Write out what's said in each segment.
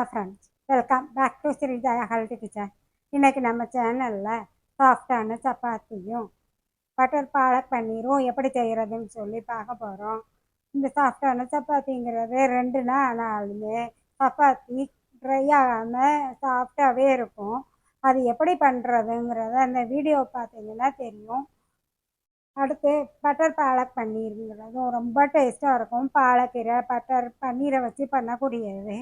Hello friends welcome back to Sreejaya health kitchen இன்றைக்கி நம்ம சேனலில் சாஃப்டான சப்பாத்தியும் பட்டர் பாலக் பன்னீரும் எப்படி செய்கிறதுன்னு சொல்லி பார்க்க போகிறோம் இந்த சாஃப்டான சப்பாத்திங்கிறது ரெண்டு நாள் ஆனாலுமே சப்பாத்தி ட்ரை ஆகாமல் சாஃப்டாகவே இருக்கும். அது எப்படி பண்ணுறதுங்கிறத அந்த வீடியோ பார்த்தீங்கன்னா தெரியும். அடுத்து பட்டர் பாலக் பன்னீருங்கிறதும் ரொம்ப டேஸ்ட்டாக இருக்கும். பாலக்கீரை பட்டர் பன்னீரை வச்சு பண்ணக்கூடியது.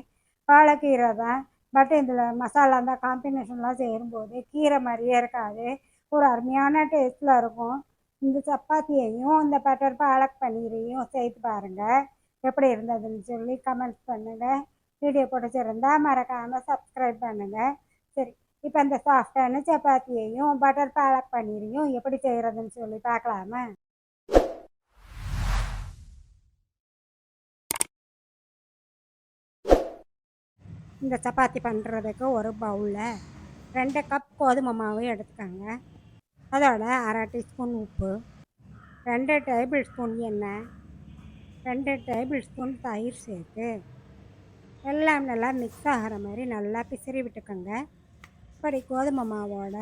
பாலக்கீரை தான் பட் இதில் மசாலா தான் காம்பினேஷன்லாம் செய்யும்போது கீரை மாதிரியே இருக்காது. ஒரு அருமையான டேஸ்ட்டில் இருக்கும். இந்த சப்பாத்தியையும் இந்த பட்டர் பாலக் பன்னீரையும் சேர்த்து பாருங்கள் எப்படி இருந்ததுன்னு சொல்லி கமெண்ட்ஸ் பண்ணுங்கள் வீடியோ பிடிச்சிருந்தா மறக்காமல் சப்ஸ்கிரைப் பண்ணுங்கள் சரி இப்போ இந்த சாஃப்டான சப்பாத்தியையும் பட்டர் பாலக் பன்னீரையும் எப்படி செய்கிறதுன்னு சொல்லி பார்க்கலாமா? இந்த சப்பாத்தி பண்ணுறதுக்கு ஒரு பவுலில் ரெண்டு கப் கோதுமை மாவு எடுத்துக்கோங்க. அதோட அரை டீஸ்பூன் உப்பு ரெண்டு டேபிள் ஸ்பூன் எண்ணெய் ரெண்டு டேபிள் ஸ்பூன் தயிர் சேர்த்து எல்லாம் நல்லா மிக்ஸ் ஆகிற மாதிரி நல்லா பிசிறி விட்டுக்கோங்க. இப்படி கோதுமை மாவோட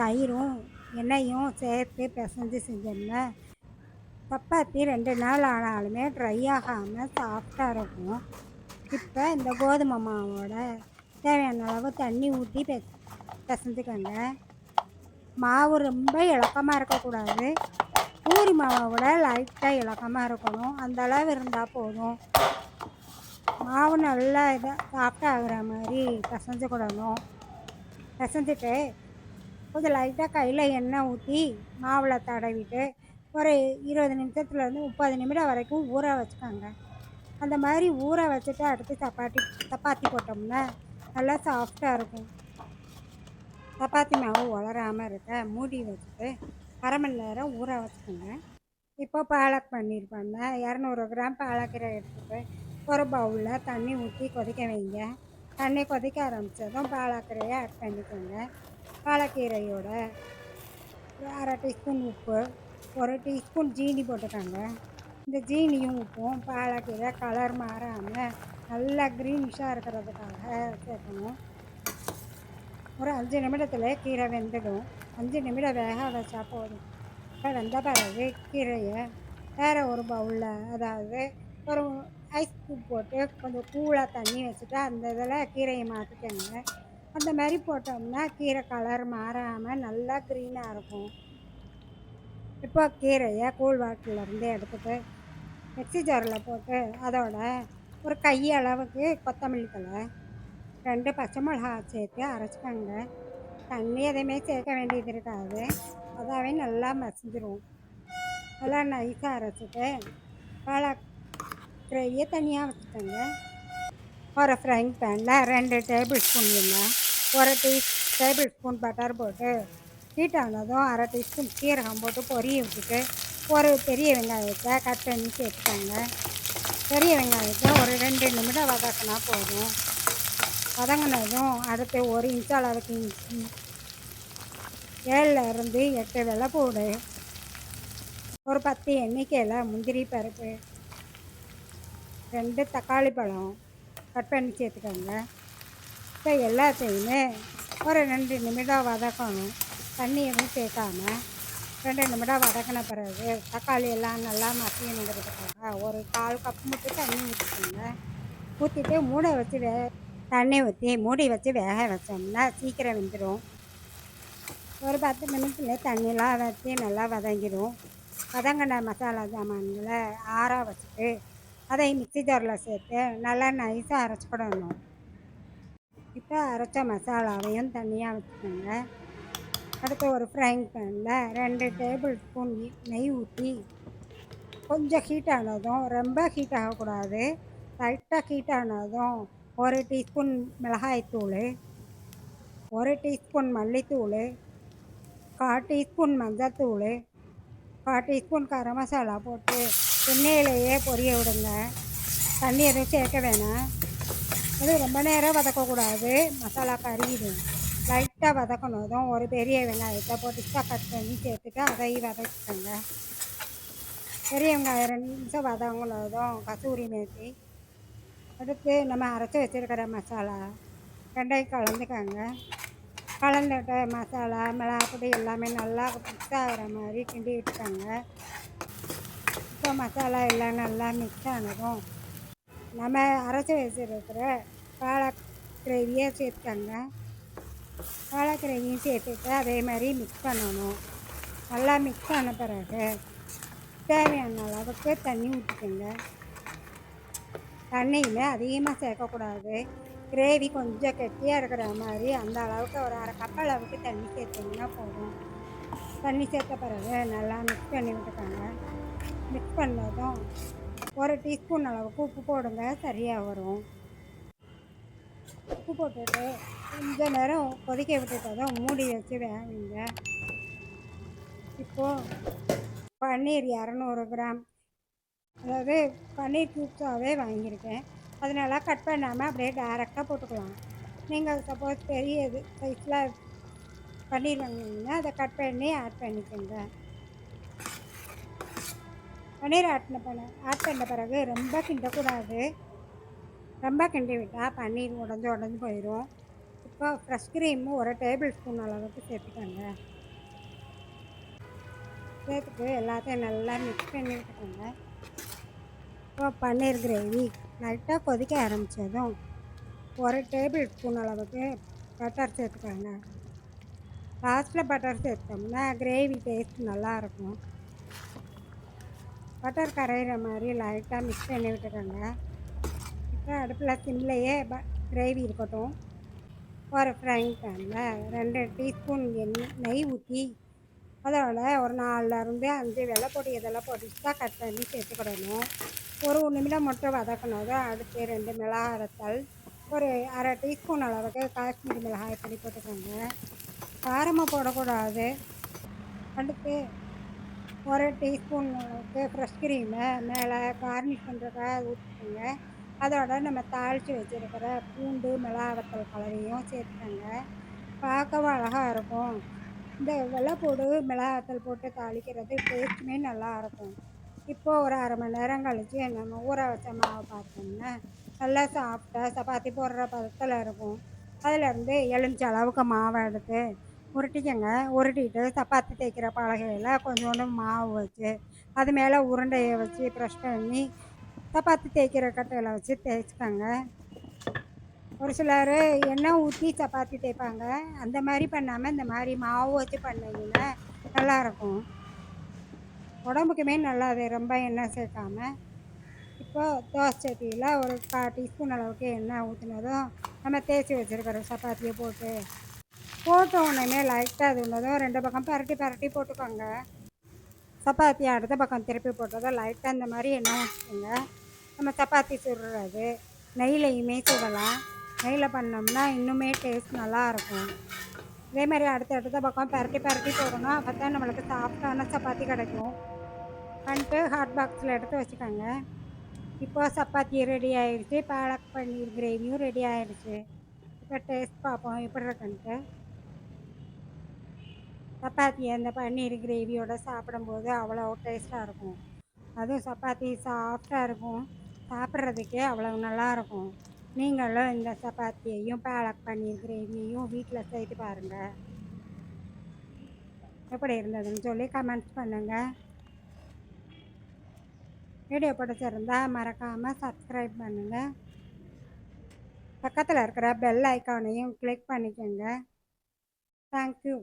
தயிரும் எண்ணெயும் சேர்த்து பிசைஞ்சு செஞ்சோம்னா சப்பாத்தி ரெண்டு நாள் ஆனாலுமே ட்ரை ஆகாமல் சாஃப்டாக இருக்கும். இப்போ இந்த கோதுமை மாவோட தேவையான அளவு தண்ணி ஊற்றி பெ பிசைஞ்சுக்கோங்க. மாவு ரொம்ப இலக்கமாக இருக்கக்கூடாது. பூரி மாவை விட லைட்டாக இலக்கமாக இருக்கணும். அந்த அளவு இருந்தால் போதும். மாவு நல்லா இதாக சாஃப்டாக ஆகிற மாதிரி பிசைஞ்சுக்கிடணும் பிசைஞ்சிட்டு கொஞ்சம் லைட்டாக கையில் எண்ணெய் ஊற்றி மாவில் தடவிட்டு ஒரு இருபது நிமிஷத்துலேருந்து முப்பது நிமிடம் வரைக்கும் ஊற வச்சுக்கோங்க. அந்த மாதிரி ஊற வச்சுட்டு அடுத்து சப்பாத்தி சப்பாத்தி போட்டோம்னா நல்லா சாஃப்டாக இருக்கும். சப்பாத்தி மாவு உலராமல் இருக்க மூடி வச்சுட்டு அரை மணி நேரம் ஊற வச்சுக்கோங்க. இப்போ பாலக் பன்னீர் இரநூறு கிராம் பாலக்கீரை எடுத்துட்டு ஒரு பவுலில் தண்ணி ஊற்றி கொதிக்க வைங்க. தண்ணி கொதிக்க ஆரம்பித்ததும் பாலக்கீரையை ஆட் பண்ணிக்கோங்க. பாலக்கீரையோட அரை டீஸ்பூன் உப்பு ஒரு டீஸ்பூன் ஜீனி போட்டுக்கோங்க. இந்த ஜீனியும் உப்பும் பாலக்கீரை கலர் மாறாமல் நல்லா க்ரீனிஷாக இருக்கிறதுக்காக சேர்க்கணும். ஒரு அஞ்சு நிமிடத்தில் கீரை வெந்துடும். அஞ்சு நிமிடம் வேக வச்சா போதும். இப்போ வெந்த பிறகு கீரையை வேறு ஒரு பவுலில் அதாவது ஒரு ஐஸ் க்யூப் போட்டு கொஞ்சம் கூலாக தண்ணி வச்சுட்டு அந்த இதில் கீரையை மாற்றிக்கோங்க அந்த மாதிரி போட்டோம்னா கீரை கலர் மாறாமல் நல்லா க்ரீனாக இருக்கும். இப்போ கீரையை கூழ் வாட்டிலேருந்து எடுத்துட்டு மிக்சி ஜாரில் போட்டு அதோட ஒரு கை அளவுக்கு கொத்தமல்லி தலை ரெண்டு பச்சை மிளகா சேர்த்து அரைச்சிக்கோங்க. தண்ணி எதையுமே சேர்க்க வேண்டியது இருக்காது. அதாவே நல்லா மசிஞ்சிரும். நல்லா நைஸாக அரைச்சிட்டு பாலா கிரேவியை தனியாக வச்சுக்கோங்க. ஒரு ஃப்ரைங் பேனில் ரெண்டு டேபிள் ஸ்பூன் எண்ணெய் ஒரு டீ டேபிள் ஸ்பூன் பட்டர் போட்டு ஹீட் ஆனதும் அரை டீஸ்பூன் சீரகம் போட்டு பொரிய விட்டுட்டு ஒரு பெரிய வெங்காயத்தை கட் பண்ணி சேர்த்துட்டாங்க பெரிய வெங்காயத்தை ஒரு ரெண்டு நிமிடம் வதக்கினா போதும். வதங்கினதும் அடுத்து ஒரு இன்ச் அளவுக்கு இன்ச்சு ஏழில் இருந்து எட்டு போடு ஒரு பத்து எண்ணிக்கையில் முந்திரி பருப்பு ரெண்டு தக்காளி பழம் கட் பண்ணி சேர்த்துக்கோங்க. இப்போ எல்லாத்தையுமே ஒரு ரெண்டு நிமிடம் வதக்கணும். தண்ணி எதுவும் சேர்க்காம ரெண்டு நிமிடம் வதக்கின பிறகு தக்காளி எல்லாம் நல்லா மசியணுங்கிறதுக்காக ஒரு கால் கப் மட்டும் தண்ணி ஊற்றிக்கோங்க ஊற்றிட்டு மூடை வச்சு வே தண்ணி ஊற்றி மூடி வச்சு வேக வச்சோம்னா சீக்கிரம் வெந்துடும் ஒரு பத்து நிமிஷத்துல தண்ணிலாம் வச்சு நல்லா வதங்கிடும் வதங்கின மசாலா சாமான்களை ஆற வச்சுட்டு அதை மிக்ஸி ஜாரில் சேர்த்து நல்லா நைஸாக அரைச்சிக்கிடணும். இப்போ அரைச்ச மசாலாவையும் தனியாக வச்சுக்கோங்க. அடுத்து ஒரு ஃப்ரைங் பேனில் ரெண்டு டேபிள் ஸ்பூன் நெய் ஊற்றி கொஞ்சம் ஹீட் ஆனதும் ரொம்ப ஹீட் ஆகக்கூடாது. லைட்டாக ஹீட் ஆனதும் ஒரு டீஸ்பூன் மிளகாய்த்தூள் ஒரு டீஸ்பூன் மல்லித்தூள் கால் டீஸ்பூன் மஞ்சத்தூள் கால் டீஸ்பூன் கரம் மசாலா போட்டு எண்ணெயிலேயே பொரிய விடுங்க. தண்ணி எதுவும் சேர்க்க வேணாம். அது ரொம்ப நேரம் வதக்கக்கூடாது. மசாலா கருகிடும். லைட்டாக வதக்கணும் ஒரு பெரிய வெங்காயத்தை பொடிசாக கட் பண்ணி சேர்த்துட்டு அதையும் வதக்கிக்கோங்க. பெரிய வெங்காயம் ரெண்டு நிமிஷம் வதங்கினதும் கசூரி மேத்தி அடுத்து நம்ம அரைச்சி வச்சுருக்கிற மசாலா ரெண்டையும் கலந்துக்கோங்க. கலந்துட்ட மசாலா மிளகாப்பொடி எல்லாமே நல்லா மிக்ஸ் ஆகிற மாதிரி கிண்டி விட்டுக்கோங்க. இப்போ மசாலா எல்லாம் நல்லா மிக்ஸ் ஆனதும் நம்ம அரைச்சி வச்சுருக்கிற வாழை கிரேவியை சேர்த்துக்கோங்க. வாழைக்கிழங்கையும் சேர்த்துட்டு அதே மாதிரி மிக்ஸ் பண்ணணும். நல்லா மிக்ஸ் ஆன பிறகு தேவையான அளவுக்கு தண்ணி ஊற்றிக்கோங்க தண்ணியில் அதிகமாக சேர்க்கக்கூடாது. கிரேவி கொஞ்சம் கெட்டியாக இருக்கிற மாதிரி அந்த அளவுக்கு ஒரு அரை கப் அளவுக்கு தண்ணி சேர்த்திங்கன்னா போதும். தண்ணி சேர்த்த பிறகு நல்லா மிக்ஸ் பண்ணி விட்டுக்கோங்க. மிக்ஸ் பண்ணதும் ஒரு டீஸ்பூன் அளவுக்கு உப்பு போடுங்க சரியாக வரும். உப்பு போட்டுட்டு கொஞ்ச நேரம் கொதிக்க விட்டுட்டதும் மூடி வச்சு வேகுங்க. இப்போது பன்னீர் இரநூறு கிராம். அதாவது பன்னீர் க்யூப்ஸாகவே வாங்கியிருக்கேன். அதனால கட் பண்ணாமல் அப்படியே டேரெக்டாக போட்டுக்கலாம். நீங்கள் சப்போஸ் பெரிய இது சைஸில் பன்னீர் வாங்கினீங்கன்னா அதை கட் பண்ணி ஆட் பண்ணிக்கோங்க. பன்னீர் ஆட் பண்ண ஆட் பண்ண பிறகு ரொம்ப கிண்டக்கூடாது. ரொம்ப கிண்டி விட்டால் பன்னீர் உடஞ்சி உடஞ்சி போயிடும் இப்போ ஃப்ரெஷ் க்ரீமும் ஒரு டேபிள் ஸ்பூன் அளவுக்கு சேர்த்துக்கோங்க. சேர்த்துட்டு எல்லாத்தையும் நல்லா மிக்ஸ் பண்ணி விட்டுக்கோங்க இப்போ பன்னீர் கிரேவி லைட்டாக கொதிக்க ஆரம்பித்ததும் ஒரு டேபிள் ஸ்பூன் அளவுக்கு பட்டர் சேர்த்துக்கோங்க. லாஸ்ட்டில் பட்டர் சேர்த்தோம்னா கிரேவி டேஸ்ட் நல்லாயிருக்கும் பட்டர் கரையிற மாதிரி லைட்டாக மிக்ஸ் பண்ணி விட்டுக்கோங்க. அடுப்பில் சிம்லையே ப கிரேவி இருக்கட்டும். ஒரு ஃப்ரைங் பேனில் ரெண்டு டீஸ்பூன் எண்ணெய் நெய் ஊற்றி அதோட ஒரு நாலுலேருந்து அஞ்சு வெள்ளைப்பொடி இதெல்லாம் பொடிசாக கட் பண்ணி சேர்த்துக்கிடணும். ஒரு நிமிடம் மட்டும் வதக்கினதும் அடுத்து ரெண்டு மிளகாய் ஒரு அரை டீஸ்பூன் அளவுக்கு காஷ்மீரி மிளகாய் பொடி போட்டுக்கோங்க. காரமாக போடக்கூடாது. அடுத்து ஒரு டீஸ்பூன் அளவுக்கு ஃப்ரெஷ் கிரீமை மேலே கார்னிஷ் பண்ணுறதுக்காக ஊற்றிக்கோங்க அதோட நம்ம தாளித்து வச்சுருக்கிற பூண்டு மிளகாத்தல் கலவையும் சேர்த்துக்கோங்க. பார்க்கவும் அழகாக இருக்கும். இந்த வெள்ளைப்பூடு மிளகாத்தல் போட்டு தாளிக்கிறது டேஸ்ட்டுமே நல்லாயிருக்கும் இப்போது ஒரு அரை மணி நேரம் கழித்து நம்ம ஊற வச்ச மாவை பார்த்தோம்னா நல்லா சாஃப்டாக சப்பாத்தி போடுற பதத்தில் இருக்கும். அதிலேருந்து எலுமிச்ச அளவுக்கு மாவை எடுத்து உருட்டிக்கங்க. உருட்டிட்டு சப்பாத்தி தேய்க்கிற பலகையில் கொஞ்சோண்டு மாவு வச்சு அது மேலே உருண்டையை வச்சு ப்ரெஷ் பண்ணி சப்பாத்தி தேய்க்கிற கட்டையில் வச்சு தேய்ச்சிப்பாங்க. ஒரு சிலர் எண்ணெய் ஊற்றி சப்பாத்தி தேய்ப்பாங்க. அந்த மாதிரி பண்ணாமல் இந்த மாதிரி மாவு வச்சு பண்ணிங்கன்னா நல்லாயிருக்கும் உடம்புக்குமே நல்லாது ரொம்ப எண்ணெய் சேர்க்காம. இப்போது தோசை சட்டியில் ஒரு கா டீஸ்பூன் அளவுக்கு எண்ணெய் ஊற்றினதும் நம்ம தேய்ச்சி வச்சுருக்கிற சப்பாத்தியை போட்டு போட்ட உடனே லைட்டாக அது உள்ளதும் ரெண்டு பக்கம் பரட்டி பரட்டி போட்டுக்கோங்க. சப்பாத்தி அடுத்த பக்கம் திருப்பி போட்டதும் லைட்டாக இந்த மாதிரி எண்ணெய் ஊற்றிக்கோங்க நம்ம சப்பாத்தி சுடுறது நெய்லையுமே சுடலாம். நெய்யில் பண்ணோம்னா இன்னுமே டேஸ்ட் நல்லாயிருக்கும். இதே மாதிரி அடுத்த அடுத்த பக்கம் பரட்டி பரட்டி போடணும். அப்போ தான் நம்மளுக்கு சாஃப்டான சப்பாத்தி கிடைக்கும். பண்ணிட்டு ஹாட் பாக்ஸில் எடுத்து வச்சுக்கோங்க. இப்போ சப்பாத்தி ரெடி ஆகிடுச்சு பாலக் பன்னீர் கிரேவியும் ரெடி ஆகிடுச்சு இப்போ டேஸ்ட் பார்ப்போம். எப்படி இருக்குன்ட்டு. சப்பாத்தி அந்த பன்னீர் கிரேவியோட சாப்பிடும்போது அவ்வளோ டேஸ்ட்டாக இருக்கும். அதுவும் சப்பாத்தி சாஃப்டாக இருக்கும். சாப்பிட்றதுக்கே அவ்வளோ நல்லாயிருக்கும் நீங்களும் இந்த சப்பாத்தியையும் பாலக் பன்னீர் கிரேவியையும் வீட்டில் செய்து பாருங்கள் எப்படி இருந்ததுன்னு சொல்லி கமெண்ட்ஸ் பண்ணுங்கள் வீடியோ பிடிச்சிருந்தா மறக்காமல் சப்ஸ்கிரைப் பண்ணுங்கள் பக்கத்தில் இருக்கிற பெல் ஐக்கானையும் கிளிக் பண்ணிக்கோங்க. தேங்க்யூ